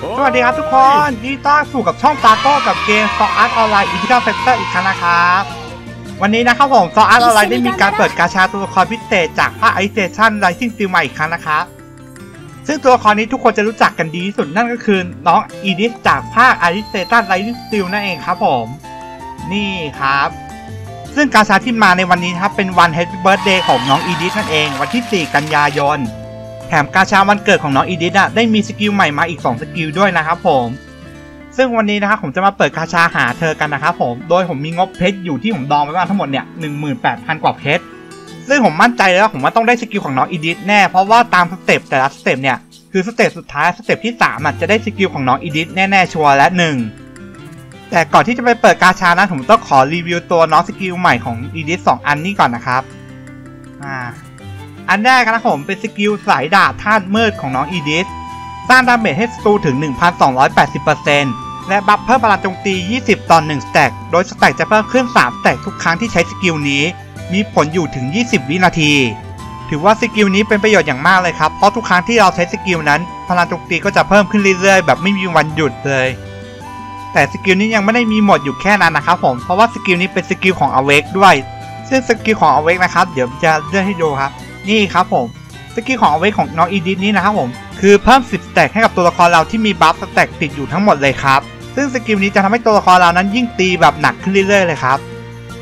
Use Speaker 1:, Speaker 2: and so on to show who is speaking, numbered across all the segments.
Speaker 1: สวัสดีครับทุกคนยินดีต้อนรับสู่กับช่องตาโก้กับเกม s o Art Online i n t e g r a Factor อีกครั้งนะครับวันนี้นะครับผม s o Art Online ได้มีการเปิดกาชาตัวละครพิเศษจากภาค i s t a t i o n Rising Steel มาอีกครั้งนะครับซึ่งตัวละครนี้ทุกคนจะรู้จักกันดีที่สุดนั่นก็คือน้องอีดิสจากภาค i s t a t i o n Rising Steel นั่นเองครับผมนี่ครับ ซึ่งกาชาที่มาในวันนี้นะครับเป็นวัน Happy Birthday ของน้องอีดิสนั่นเอง วันที่ 4 กันยายน แถมกาชาวันเกิดของน้องอีดิสอะได้มีสกิลใหม่มาอีก 2 สกิลด้วยนะครับผม ซึ่งวันนี้นะครับผมจะมาเปิดกาชาหาเธอกันนะครับผม โดยผมมีงบเพชรอยู่ที่ผมดองไว้ว่าทั้งหมดเนี่ย18,000 กว่าเพชร ซึ่งผมมั่นใจเลยว่าผมว่าต้องได้สกิลของน้องอีดิสแน่ เพราะว่าตามสเต็ปแต่ละสเต็ปเนี่ยคือสเต็ปสุดท้ายสเต็ปที่3อะจะได้สกิลของน้องอีดิสแน่ๆชัวร์และหนึ่งแต่ก่อนที่จะไปเปิดกาชานะผมต้องขอรีวิวตัวน้องสกิลใหม่ของอีดิสสองอันนี้ก่อนนะครับอ่า อันแรกนะครับผมเป็นสกิลสายดาบธาตุมืดของน้องอีดิสสร้างดาเมจให้ศัตรูถึง 1,280%และบัฟเพิ่มพลังโจมตี 20 ต่อ1สแต็กโดยสแต็กจะเพิ่มขึ้น 3 สแต็กทุกครั้งที่ใช้สกิลนี้ มีผลอยู่ถึง 20 วินาที ถือว่าสกิลนี้เป็นประโยชน์อย่างมากเลยครับ เพราะทุกครั้งที่เราใช้สกิลนั้น พลังโจมตีก็จะเพิ่มขึ้นเรื่อยๆ แบบไม่มีวันหยุดเลย แต่สกิลนี้ยังไม่ได้มีหมดอยู่แค่นั้นนะครับผม เพราะว่าสกิลนี้เป็นสกิลของอเวกด้วย ซึ่งสกิลของอเวกนะครับ เดี๋ยวจะเลื่อนให้ดูครับ นี่ครับผมสกิลของอเวกของน้องอีดิสนี้นะครับผมคือเพิ่ม 10สแต็กให้กับตัวละครเราที่มีบัฟสแต็กติดอยู่ทั้งหมดเลยครับ ซึ่งสกิลนี้จะทำให้ตัวละครเรานั้นยิ่งตีแบบหนักขึ้นเรื่อยๆเลยครับ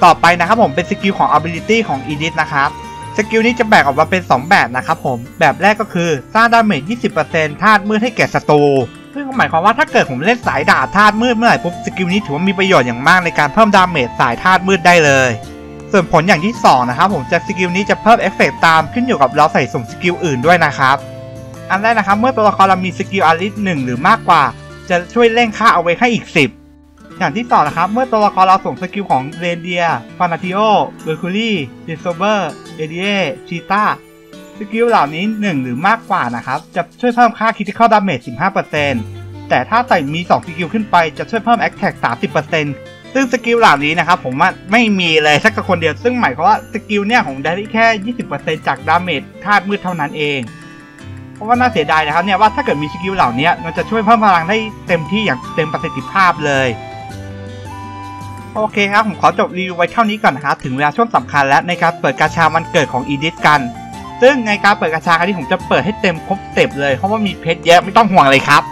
Speaker 1: ต่อไปนะครับผมเป็นสกิลของ ability ของอีดิสนะครับสกิลนี้จะแบ่งออกมาเป็น 2 แบบนะครับผม แบบแรกก็คือสร้างดาเมจ 20%ธาตุมืดให้แก่ศัตรูซึ่งหมายความว่าถ้าเกิดผมเล่นสายดาบธาตุมืดเมื่อไหร่ปุ๊บสกิลนี้ถือว่ามีประโยชน์อย่างมากในการเพิ่มดาเมจสายธาตุมืดได้เลย ส่วนผลอย่างที่ 2 นะครับผมจากสกิลนี้จะเพิ่มเอฟเฟกตามขึ้นอยู่กับเราใส่สุ่มสกิลอื่นด้วยนะครับ อันแรกนะครับเมื่อตัวละครเรามีสกิลอาริสหนึ่งหรือมากกว่า จะช่วยเร่งค่าเอาไว้ให้อีก 10 อย่างที่ 2 นะครับ เมื่อตัวละครเราส่งสกิลของเรนเดียฟานาติโอเบอร์คูรี่ดิโซเบอร์เอเดียชีตาสกิลเหล่านี้ 1 หรือมากกว่านะครับ จะช่วยเพิ่มค่าคิ t ิคอ l ดาเมจ15%แต่ถ้าใส่มี 2 สกิลขึ้นไปจะช่วยเพิ่ม Attack 30% ซึ่งสกิลเหล่านี้นะครับผมว่าไม่มีเลยสักคนเดียว ซึ่งหมายความว่าสกิลเนี่ยของได้แค่ 20%จากดาเมจธาตุมืดเท่านั้นเอง เพราะว่าน่าเสียดายนะครับเนี่ยว่าถ้าเกิดมีสกิลเหล่านี้มันจะช่วยเพิ่มพลังได้เต็มที่อย่างเต็มประสิทธิภาพเลย โอเคครับผมขอจบรีวิวไว้เท่านี้ก่อนนะครับถึงเวลาช่วงสำคัญแล้วในการเปิดกาชาวันเกิดของอีดิสกัน ซึ่งในการเปิดกาชาครั้งนี้ผมจะเปิดให้เต็มครบเต็ปเลยเพราะว่ามีเพชรเยอะไม่ต้องห่วงเลยครับ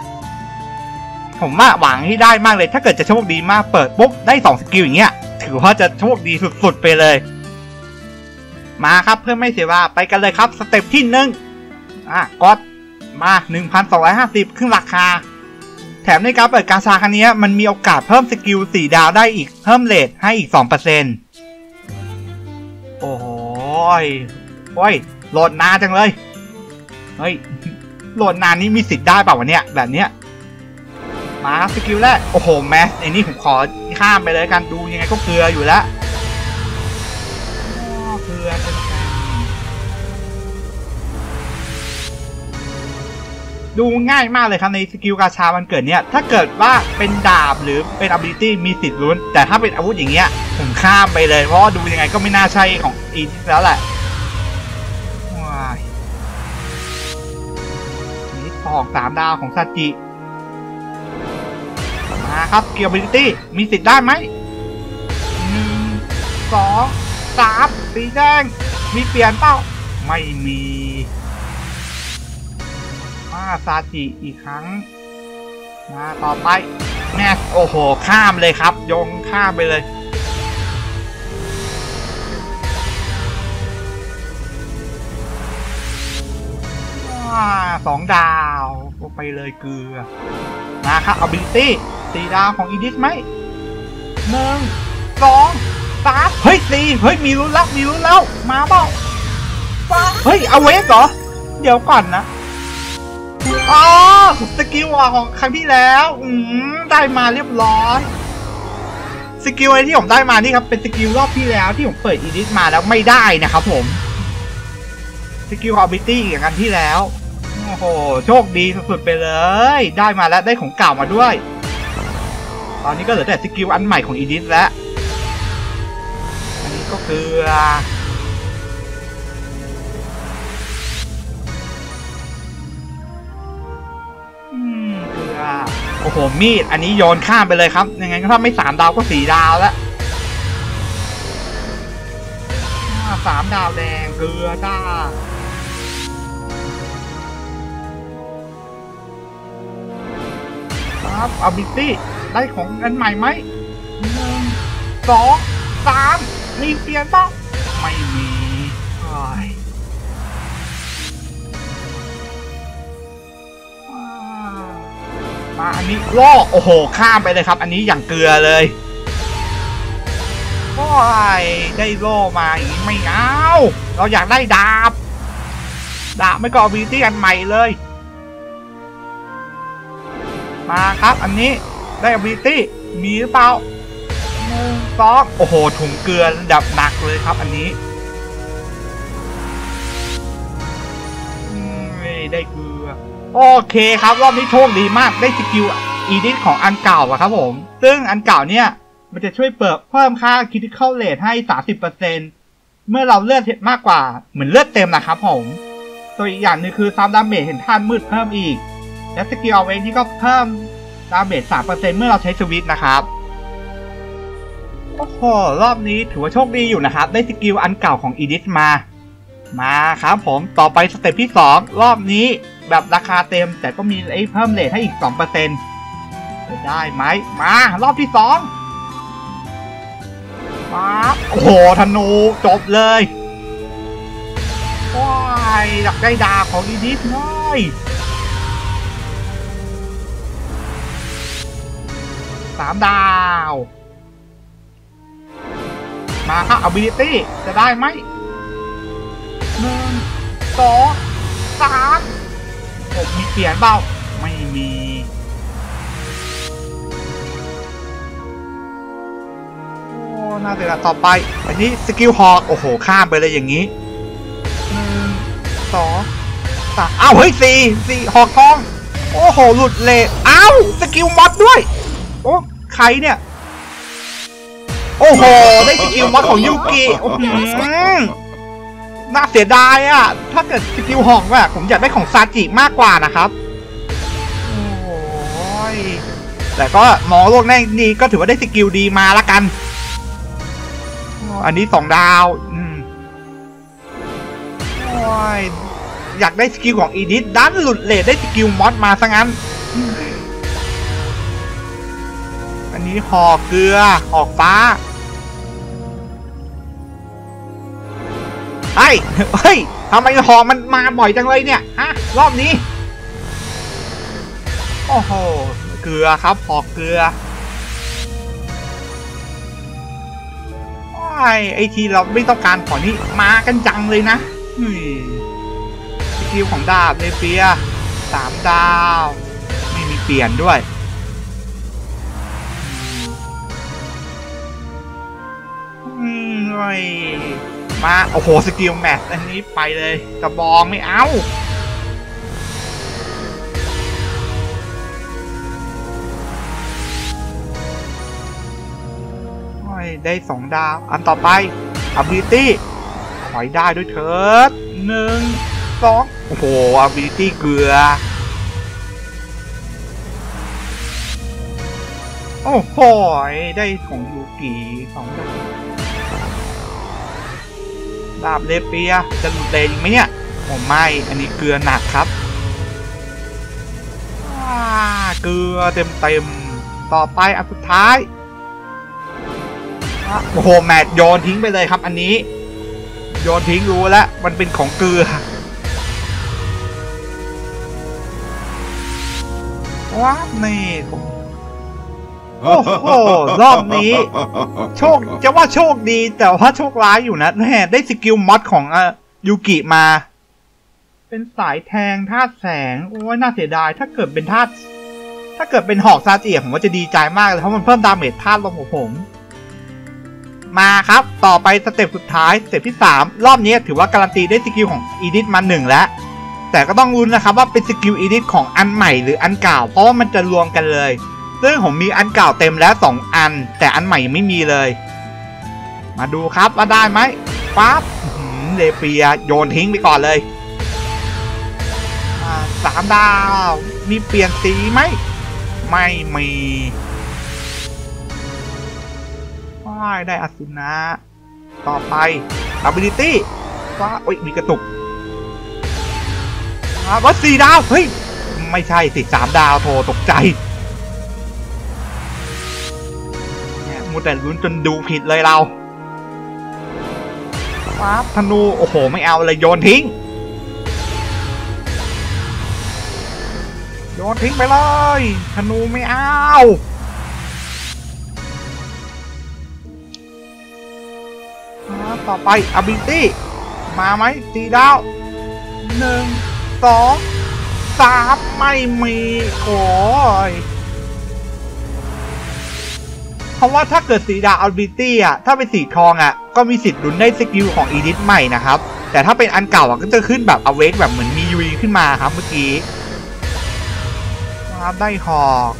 Speaker 1: ผมว่าหวังที่ได้มากเลย ถ้าเกิดจะโชคดีมากเปิดปุ๊บได้2สกิลอย่างเงี้ย ถือว่าจะโชคดีสุดๆไปเลย มาครับเพื่อไม่เสียเวลาไปกันเลยครับ สเต็ปที่หนึ่งอะกดมา 1,250ครึ่งราคา แถมในการเปิดกาชาครั้งนี้มันมีโอกาสเพิ่มสกิล 4 ดาวได้อีกเพิ่มเลทให้อีก 2%โอ้โหโอ้ยโหลดนานจังเลย เฮ้ยโหลดนานนี้มีสิทธิ์ได้เปล่าวะเนี่ย แบบเนี้ย มาครับสกิลแรก โอ้โห แมสไอ้นี่ผมขอข้ามไปเลยกันดูยังไงก็เกลืออยู่แล้วอ้อเกลือดูง่ายมากเลยครับในสกิลกาชามันเกิดเนี่ย ถ้าเกิดว่าเป็นดาบหรือเป็น ability มีสิทธิ์ลุ้น แต่ถ้าเป็นอาวุธอย่างเงี้ยผมข้ามไปเลย เพราะดูยังไงก็ไม่น่าใช่ของอีทิสแล้วแหละว้ายนี่ทองสามดาวของซาจิ มาครับเกียร์ ability มีสิทธิ์ได้ไหมหนึ่งสองสามสีแดง มีเปลี่ยนเปล่าไม่มีมาซาจิอีกครั้ง มาต่อไปแม่โอ้โห ข้ามเลยครับ ยงข้ามไปเลยอ่าสองดาว ไปเลยเกลือมาครับ ability สี่ดาวของอีดิสไหมหนึ่งสองสามเฮ้ยสี่เฮ้ยมีลุ้นแล้วมีลุ้นแล้วมาเปล่าเฮ้ยเอาเวกเหรอ เดี๋ยวก่อนนะอ๋อสกิลอะของครั้งที่แล้ว อืมได้มาเรียบร้อยสกิลอะไรที่ผมได้มานี่ครับเป็นสกิลรอบที่แล้วที่ผมเปิดอีดิสมาแล้วไม่ได้นะครับผมสกิลของบิตี้อย่างกันที่แล้ว โอ้โห โชคดีสุดๆไปเลย ได้มาแล้วได้ของเก่ามาด้วย ตอนนี้ก็เหลือแต่สกิลอันใหม่ของอีดิสแล้ว อันนี้ก็คืออืมเกือโอ้โห มีด อันนี้โยนข้ามไปเลยครับ ยังไงก็ถ้าไม่สามดาวก็สี่ดาวแล้วสามดาวแดงเกลือจ้าครับอาบิตี้ ได้ของอันใหม่ไหมหนึ่งสองสามมีเปลี่ยนปล่าไม่มีโอ้ยอ่ามาอันนี้ล่อโอ้โห ข้ามไปเลยครับ อันนี้อย่างเกลือเลยโอ้ยได้โล่มาอย่างนี้ไม่เอาเราอยากได้ดาบ ดาบไม่ก็บิตี้อันใหม่เลย มาครับอันนี้ ได้ ability มีหรือเปล่าหนึ่งสองโอ้โห ถุงเกลือระดับหนักเลยครับอันนี้อืมได้เกลือ โอเคครับ รอบนี้โชคดีมากได้สกิลอีดิทของอันเก่าอะครับผม ซึ่งอันเก่าเนี่ย มันจะช่วยเปิดเพิ่มค่า critical rate ให้ 30%เมื่อเราเลือดมากกว่าเหมือนเลือดเต็มนะครับผมตัวอีกอย่างหนึงคือซับดาเมจเห็นท่านมืดเพิ่มอีก และสกิลเอาเวนนี่ก็เพิ่ม ดาเมจ3%เมื่อเราใช้สวิต์นะครับโอ้โหรอบนี้ถือว่าโชคดีอยู่นะครับ ได้สกิลอันเก่าของอีดิสมา มาครับผมต่อไปสเต็ปที่ 2 รอบนี้แบบราคาเต็ม แต่ก็มีไอ้เพิ่มเลทให้อีก2%จะได้ไหมมารอบที่ 2 มาโอ้โหธนูจบเลยว้ายอยากได้ดาของอีดิสหน่อย สามดาว มาครับ ability จะได้ไหมหนึ่งสองสามผมมีเปลี่ยนเปล่า ไม่มีโอ้น่าเสียดายต่อไปอันนี้สกิลฮอกโอ้โห ข้ามไปเลยอย่างนี้หนึ่งสองสามอ้าว เฮ้ยสี่สี่หอกทอง โอ้โห หลุดเลทอ้าว สกิลมอดด้วย โอ้ ใครเนี่ย โอ้โห ได้สกิลมอดของยูกิน่าเสียดายอะ ถ้าเกิดสกิลหอกอะผมอยากได้ของซาจิมากกว่านะครับ โอ้ย แต่ก็มองโลกแน่ดีก็ถือว่าได้สกิลดีมาละกัน อันนี้สองดาวอืมโอ้ยอยากได้สกิลของอีดิทดันหลุดเลทได้สกิลมอดมาซะงั้น นี้หอกเกลือหอกฟ้าเฮ้ยเฮ้ยทำไมหอกมันมาบ่อยจังเลยเนี่ยฮะรอบนี้ โอ้โห เกลือครับหอกเกลือโอ้ไอทีเราไม่ต้องการขอนี้มากันจังเลยนะสกิลของดาบเลเปียสามดาว ไม่มีเปลี่ยนด้วย มโอ้ยมา โอ้โห สกิลแมทอันนี้ไปเลยกระบองไม่เอาได้สองดาว อันต่อไป ability ขอยได้ด้วยเถิดหนึ่งสองโอ้โห ability เกลือ โอ้โห ได้ของยูกิสองดาว ดาบเลเปียจะหลุดเลนอีกไหมเนี่ยผมไม่ อันนี้เกลือหนักครับอ่าเกลือเต็มเต็มต่อไปอันสุดท้ายโอ้โหแมทโยนทิ้งไปเลยครับอันนี้ โยนทิ้งรู้แล้วมันเป็นของเกลือว้านี่ผม โอ้โหรอบนี้ โชคจะว่าโชคดีแต่ว่าโชคร้ายอยู่นะแหมได้สกิลมอดของอยูกิมา เป็นสายแทงธาตุแสง โอ้ยน่าเสียดาย ถ้าเกิดเป็นธาตุถ้าเกิดเป็นหอกซาจิผมว่าจะดีใจมากเลยเพราะมันเพิ่มดาเมจธาตุลมของผม มาครับ ต่อไปสเต็ปสุดท้ายสเต็ปที่ 3 รอบนี้ถือว่าการันตีได้สกิลของอีดิทมาหนึ่งแล้วแต่ก็ต้องลุ้นนะครับว่าเป็นสกิลอีดิทของอันใหม่หรืออันเก่า เพราะว่ามันจะรวมกันเลย ซึ่งผมมีอันเก่าเต็มแล้ว 2 อัน แต่อันใหม่ยังไม่มีเลย มาดูครับว่าได้ไหมปั๊บเลเปียโยนทิ้งไปก่อนเลยสามดาวมีเปลี่ยนสีไหม ไม่มีว้ายได้อสุนะ ต่อไป ability ว้าโอ้ยมีกระตุกอาวัดสี่ดาว เฮ้ย ไม่ใช่สิสามดาวโทรตกใจ แต่ลุ้นจนดูผิดเลยเราว้าบธนู โอ้โห ไม่เอาเลยโยนทิ้ง โยนทิ้งไปเลย ธนูไม่เอาอ่าต่อไป ability มาไหมตีดาวหนึ่งสองสามไม่มี โอ้ยเพ ราะว่าถ้าเกิดสีดาว ability อะถ้าเป็นสีทองอะก็มีสิทธิ์ลุ้นได้สกิลของอีดิทใหม่นะครับ แต่ถ้าเป็นอันเก่าอะก็จะขึ้นแบบ awake แบบเหมือนมียูขึ้นมาครับเมื่อกี้ครับได้หอก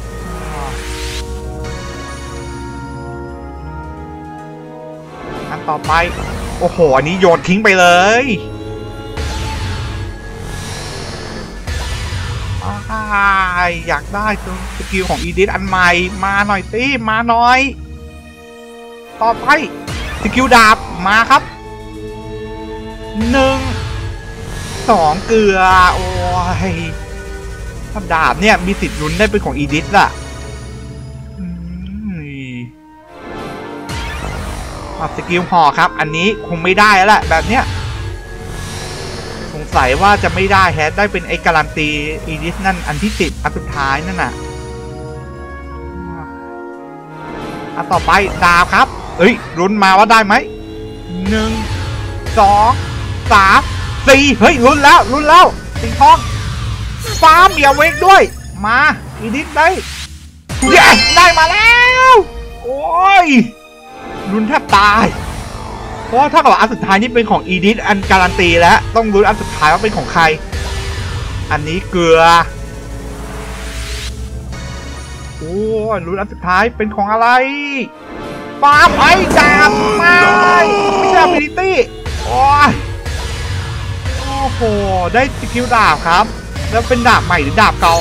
Speaker 1: อันต่อไป โอ้โห อันนี้โยนทิ้งไปเลย อ้ายอยากได้ตัวสกิลของอีดิทอันใหม่มาหน่อยสิมาหน่อย ต่อไปสกิลดาบมาครับหนึ่งสองเกลือ โอ้ยถ้าดาบเนี่ยมีสิทธิ์ลุ้นได้เป็นของอีดิสอะอืมอะสกิลห่อครับ อันนี้คงไม่ได้แล้วแหละแบบเนี้ย สงสัยว่าจะไม่ได้แฮะได้เป็นไอ้การันตีอีดิสนั่นอันที่สิบอันสุดท้ายนั่นน่ะอันต่อไปดาบครับ เอ้ยลุ้นมาว่าได้ไหมหนึ่งสองสามสี่เฮ้ยลุ้นแล้วลุ้นแล้วสีทองฟาร์มเบียเวกด้วย มาอีดิทได้เย้ได้มาแล้ว โอ้ยลุ้นแทบตาย ราะว่าถ้ากับอันสุดท้ายนี่เป็นของอีดิทอันการันตีแล้วต้องลุ้อันสุดท้ายว่าเป็นของใคร อันนี้เกลือโอ้ยลุ้อันสุดท้ายเป็นของอะไรฟาไอดาบไม่ไม่ใช่ ability โอ้ยโอ้โหได้สกิลดาบครับ แล้วเป็นดาบใหม่หรือดาบเก่า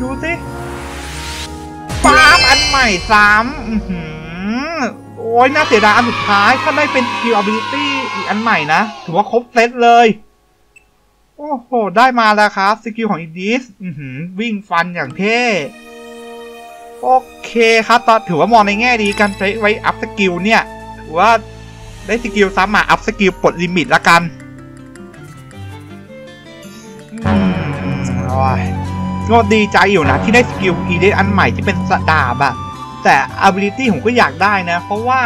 Speaker 1: ดูสิฟาอันใหม่ซ้ำ ยน่าเสียดายอันสุดท้าย ถ้าได้เป็นสกิล ability อีกอันใหม่นะ ถือว่าครบเซตเลย โอ้โห ได้มาแล้วครับสกิลของอีดิสวิ่งฟันอย่างเท่ โอเคครับตอนถือว่ามองในแง่ดีการใช้ไว้อัพสกิลเนี่ย ถือว่าได้สกิลซ้ำมาอัพสกิลปลดลิมิตละกันอืมโอ้ยก็ดีใจอยู่นะ ที่ได้สกิลอีเดอันใหม่ที่เป็นสดาบอะ แต่ ability ผมก็อยากได้นะ เพราะว่า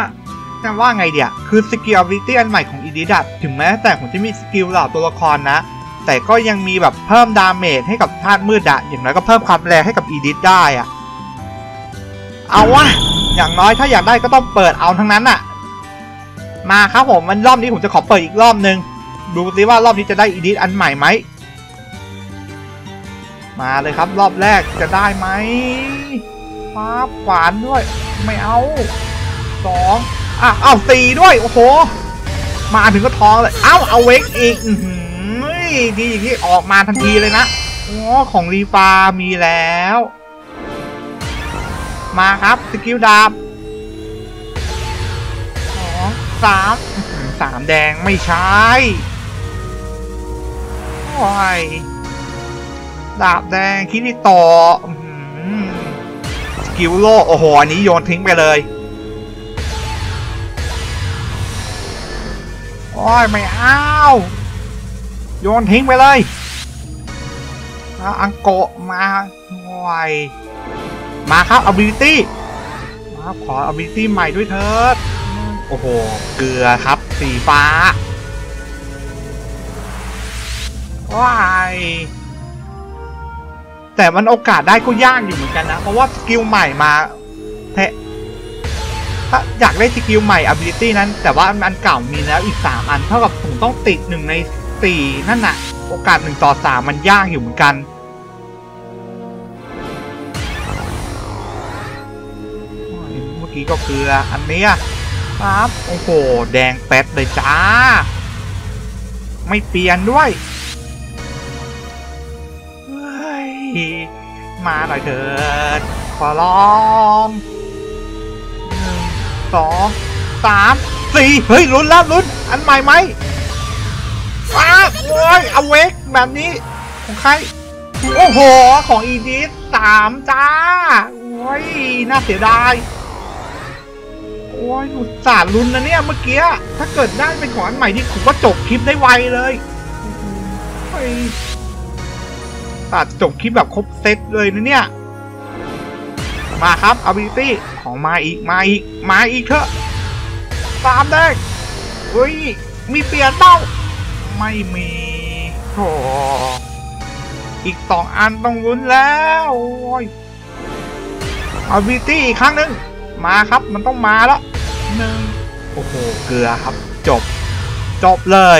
Speaker 1: จะว่าไงเดียคือสกิล ability อันใหม่ของอีดิดัถึงแม้แต่ผมจะมีสกิลเหล่าตัวละครนะ แต่ก็ยังมีแบบเพิ่มดาเมจให้กับธาตุมืดอะอย่างน้อยก็เพิ่มความแรงให้กับอีดิได้อะเอาวะอย่างน้อยถ้าอยากได้ก็ต้องเปิดเอาทั้งนั้นอะมาครับผมมันรอบนี้ผมจะขอเปิดอีกรอบนึง ดูซิว่ารอบนี้จะได้อีดิทอันใหม่ไหม มาเลยครับรอบแรกจะได้ไหม ฟ้าขวานด้วย ไม่เอาสองอะเอาสี่ด้วย โอ้โห มาถึงก็ท้องเลย เอ้า เอาเวกอีกดีอย่างนี้ออกมาทันทีเลยนะโอ้ของรีฟามีแล้ว มาครับสกิลดาบสองสามสามแดงไม่ใช่โอ้ยดาบแดงคิริโตะอื้อหือส กิลโลโอ้โหอันนี้โยนทิ้งไปเลยโอ้ยไม่เอาโยนทิ้งไปเลยอาอังโกะมาโอ้ยมาครับ ability มาครับขอ ability ใหม่ด้วยเถิดโอ้โห เกลือครับสีฟ้าว้าย แต่มันโอกาสได้ก็ยากอยู่เหมือนกันนะ เพราะว่าสกิลใหม่มาแทถ้าอยากได้สกิลใหม่ ability นั้น แต่ว่าอันเก่ามีแล้วอีก 3 อัน เท่ากับผมต้องติดหนึ่งใน 4 นั่นน่ะ โอกาส 1 ต่อ 3 มันยากอยู่เหมือนกัน เมื่อกี้ก็เกลืออันนี้ครับ โอ้โห แดงแป๊ดเลยจ้า ไม่เปลี่ยนด้วย มาหน่อยเถิดขอร้องหนึ่งสองสามสี่เฮ้ยลุ้นแล้วลุ้น อันใหม่ไหมอ้าโอ้ยเอาเวกแบบนี้ ของใคร โอ้โห ของอีดิสสามจ้า โอ้ย น่าเสียดาย โอ้ยอุตส่าห์ลุ้นนะเนี่ยเมื่อกี้ ถ้าเกิดได้เป็นของอันใหม่ที่ผมก็จบคลิปได้ไวเลยเฮ้ย ตัดจบคลิปแบบครบเซตเลยนะเนี่ย มาครับ ability ของมาอีก มาอีก มาอีกเถอะตามได้เฮ้ย มีเปลี่ยนเต้า ไม่มีโธ่อีกสองอันต้องลุ้นแล้วโอ้ย ability อีกครั้งหนึ่งมาครับมันต้องมาแล้วหนึ่งโอ้โห เกลือครับ จบ จบเลย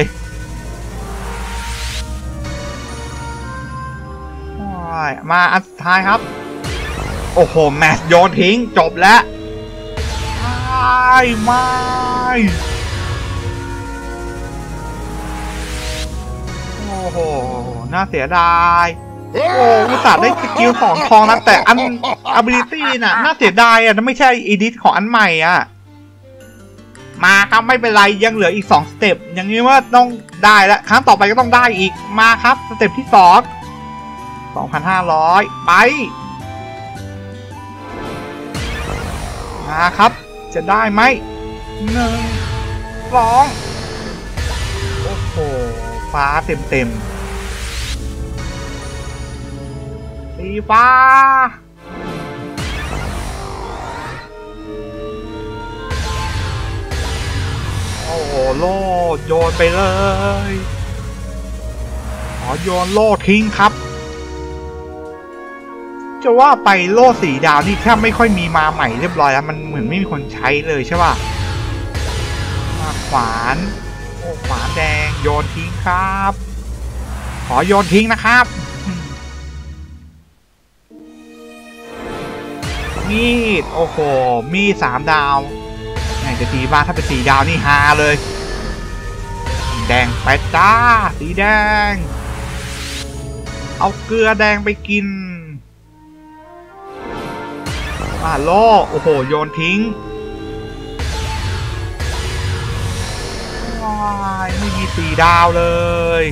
Speaker 1: มาอันสุดท้ายครับ โอ้โห แมตช์โยนทิ้งจบแล้วไม่ไม่โอ้โห น่าเสียดาย โอ้อุตส่าห์ได้สกิลของทองนะแต่อัน ability น่ะ น่าเสียดายอะนั่นไม่ใช่ edit ของอันใหม่อะ มาครับไม่เป็นไรยังเหลืออีก2สเต็ปอย่างนี้ว่าต้องได้แล้วครั้งต่อไปก็ต้องได้อีกมาครับสเต็ปที่2 2,500 ไปมาครับ จะได้ไหมหนึ่งสองโอ้โห ฟ้าเต็มเต็มสีฟ้า โอ้โห โล่โยนไปเลย ขอโยนโล่ทิ้งครับ จะว่าไปโล่สีดาวนี่แทบไม่ค่อยมีมาใหม่เรียบร้อยแล้ว มันเหมือนไม่มีคนใช้เลยใช่ป่ะมาขวานโอ้ขวานแดงโยนทิ้งครับ ขอโยนทิ้งนะครับ มีด โอ้โห มีสามดาวไหนจะดีบ้าถ้าเป็นสีดาวนี่ฮาเลย แดงไปจ้า สีแดง เอาเกลือแดงไปกิน อ่าล่อ โอ้โห โยนทิ้งว้ายไม่มีสีดาวเลย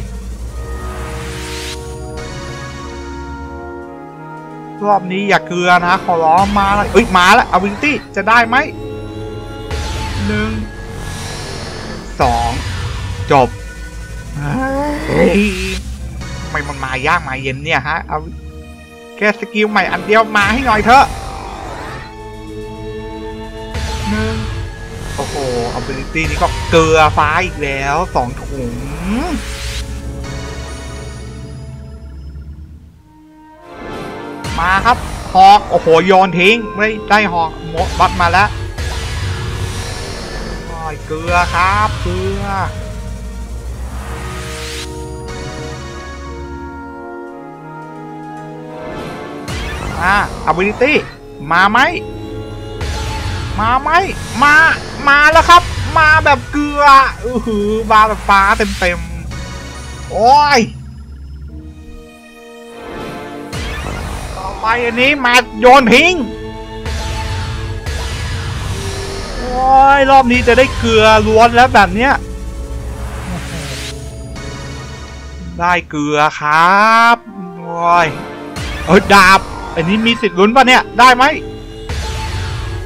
Speaker 1: รอบนี้อย่าเกลือนะ ขอร้องมาเลยเอ้ย มาแล้วอวินตี้จะได้ไหมหนึ่งสองจบไม่มันมายากมาเย็นเนี่ยฮะ เอาแค่สกิลใหม่อันเดียวมาให้หน่อยเถอะ โอ้โห ability นี่ก็เกลือฟ้าอีกแล้วสองถุงมาครับหอกโอ้โหโยนทิ้ง ไม่ได้หอกหมดบัดมาแล้วโอ้ยเกลือครับเกลืออ่า ability มาไหม มาไหม มา มาแล้วครับ มาแบบเกลืออือหือมาแบบฟ้าเต็มเต็มๆ โอ้ย ต่อไปอันนี้มาโยนทิ้ง โอ้ย รอบนี้จะได้เกลือล้วนแล้วแบบเนี้ย ได้เกลือครับ โอ้ย เออดาบ อันนี้มีสิทธิ์ลุ้นป่ะเนี่ย ได้ไหม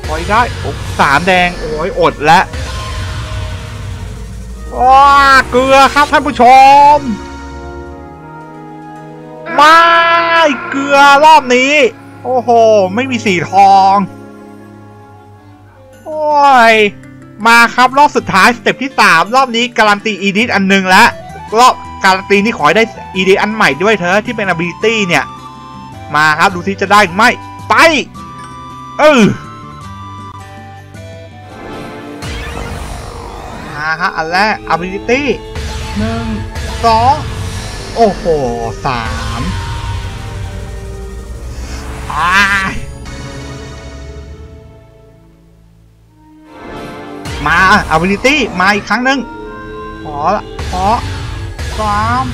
Speaker 1: ปล่อยได้โอ้สามแดง โอ้ยอดแล้วว้าเกลือครับท่านผู้ชมไม่เกลือรอบนี้ โอ้โห ไม่มีสีทอง โอ้ย มาครับรอบสุดท้ายสเต็ปที่สามรอบนี้การันตีอีดิทอันหนึงแล้วรอบการันตีนี่ขอให้ได้อีดิทอันใหม่ด้วยเธอที่เป็น ability เนี่ย มาครับดูที่จะได้หรือไม่ ไป เออ ครับอันแรก ability หนึ่งสองโอ้โหสามตายมา ability มาอีกครั้งหนึ่งขอละขอสาม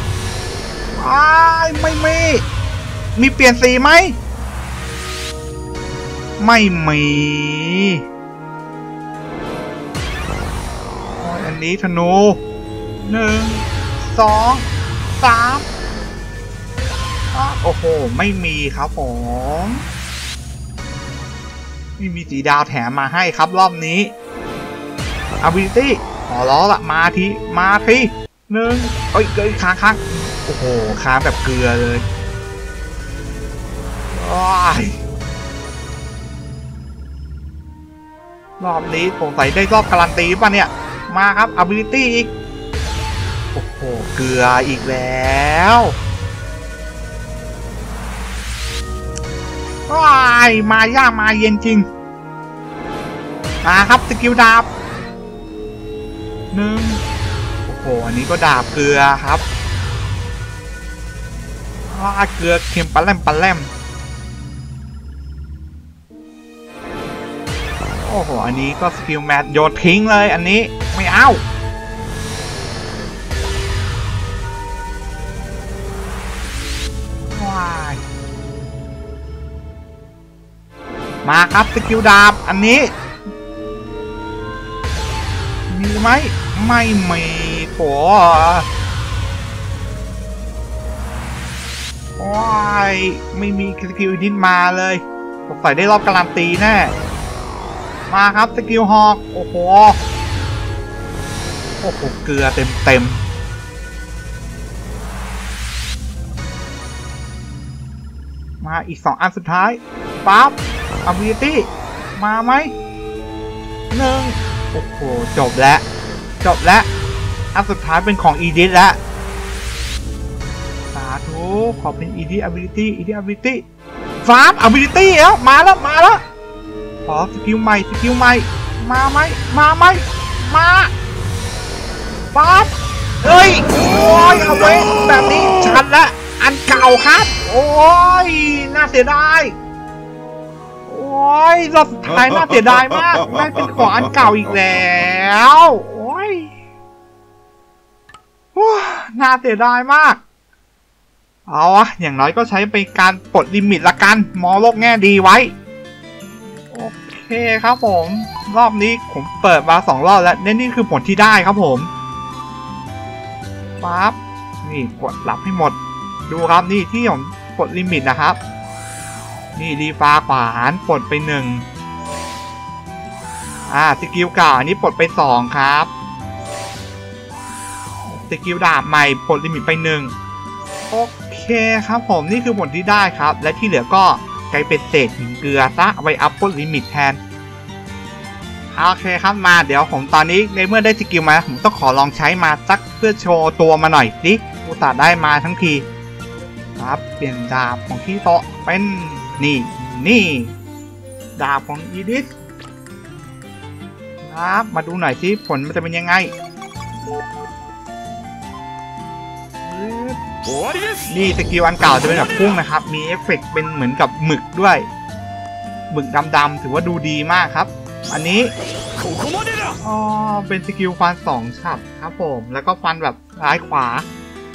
Speaker 1: อ้ายไม่มี มีเปลี่ยนสีไหม ไม่มี นี้ธนูหนึ่งสองสามโอ้โห ไม่มีครับผมไม่มีสีดาวแถมมาให้ครับรอบนี้ ability ขอร้องละมาทีมาทีหนึ่งเอ้ยเอ้ยค้างค้างโอ้โหค้างแบบเกลือเลยรอบนี้สงสัยได้รอบการันตีป่ะเนี่ย มาครับ ability อีก โอ้โห เกลืออีกแล้วว้ายมายากมาเย็นจริงมาครับสกิลดาบหนึ่งโอ้โห อันนี้ก็ดาบเกลือครับว้าเกลือเค็มปลาแลมปลาแลมโอ้โห อันนี้ก็สกิลแมทโยนทิ้งเลยอันนี้ ไม่เอาว้ายมาครับสกิลดาบอันนี้ มีไหมไม่มีโถว้ายไม่มีสกิลดินมาเลยสงสัยได้รอบการันตีแน่ มาครับสกิลฮอก โอ้โห โอ้โหเกลือเต็มเต็มมาอีกสองอันสุดท้ายปั๊บอ b i l i t y มาไหมหนึ่งโอ้โห จบแล้ว จบแล้ว อันสุดท้ายเป็นของ e d i t แล้วสาธุขอเป็น e d i t ability e d i t ability ฟาร์ม ability แล้วมาแล้ว มาแล้ว ขอสกิลใหม่ สกิลใหม่ มาไหม มาไหม มา ปั๊บเอ้ย โอ้ยเอาไว้แบบนี้ชันละอันเก่าครับ โอ้ยน่าเสียดาย โอ้ยรอบสุดท้ายน่าเสียดายมากได้เป็นของอันเก่าอีกแล้ว โอ้ยว้าน่าเสียดายมาก เอาอะอย่างน้อยก็ใช้เป็นการปลดลิมิตละกัน มองโลกแง่ดีไว้ โอเคครับผม รอบนี้ผมเปิดมาสองรอบแล้วนี่นี่คือผลที่ได้ครับผม ปั๊บนี่กดรับให้หมด ดูครับนี่ที่ผมปดลิมิตนะครับ นี่ดีฟ้าขวานปลดไปหนึ่งอ่าสกิลเก่าอันนี้ปลดไปสองครับสกิลดาบใหม่ปลดลิมิตไปหนึ่งโอเคครับผมนี่คือผลที่ได้ครับ และที่เหลือก็กลายเป็นเศษหินเกลือซะไว้อัพปลดลิมิตแทน โอเคครับมาเดี๋ยวผมตอนนี้ในเมื่อได้สกิลมา ผมต้องขอลองใช้มาสักเพื่อโชว์ตัวมาหน่อยสิอุตส่าห์ได้มาทั้งที ครับเปลี่ยนดาบของที่โตะเป็นนี่นี่ ดาบของอีดิสครับมาดูหน่อยสิผลมันจะเป็นยังไงนี่สกิลอันเก่าจะเป็นแบบพุ่งนะครับ มีเอฟเฟกเป็นเหมือนกับหมึกด้วยหมึกดำๆถือว่าดูดีมากครับ อันนี้อ๋อเป็นสกิลฟันสองฉับครับผม แล้วก็ฟันแบบซ้ายขวา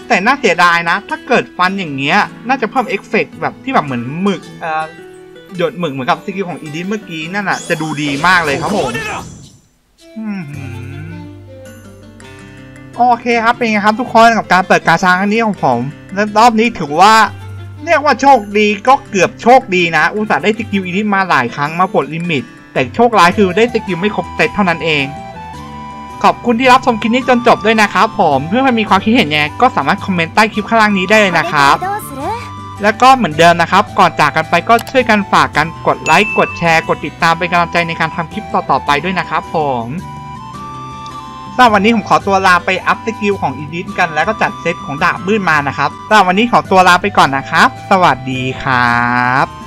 Speaker 1: แต่น่าเสียดายนะ ถ้าเกิดฟันอย่างเงี้ย น่าจะเพิ่มเอฟเฟกแบบที่แบบเหมือนหมึกเอ่อหยดหมึกเหมือนกับสกิลของอีดิสเมื่อกี้นั่นอะ จะดูดีมากเลยครับผมโอเคครับ เป็นไงครับทุกคนกับการเปิดกาชาครั้งนี้ของผม และรอบนี้ถือว่า เรียกว่าโชคดีก็เกือบโชคดีนะ อุตส่าห์ได้สกิลอีดิสมาหลายครั้งมาปลดลิมิต แต่โชคร้ายคือได้สกิลไม่ครบเซตเท่านั้นเอง ขอบคุณที่รับชมคลิปนี้จนจบด้วยนะครับผมเพื่อนๆมีความคิดเห็นยังไงก็สามารถคอมเมนต์ใต้คลิปข้างล่างนี้ได้เลยนะครับ แล้วก็เหมือนเดิมนะครับ ก่อนจากกันไปก็ช่วยกันฝากกันกดไลค์กดแชร์ กดติดตามเป็นกำลังใจในการทำคลิปต่อๆไปด้วยนะครับผมสำหรับวันนี้ผมขอตัวลาไปอัพสกิลของอีดิสกันแล้วก็จัดเซตของดาบมืดมานะครับสำหรับวันนี้ขอตัวลาไปก่อนนะครับ สวัสดีครับ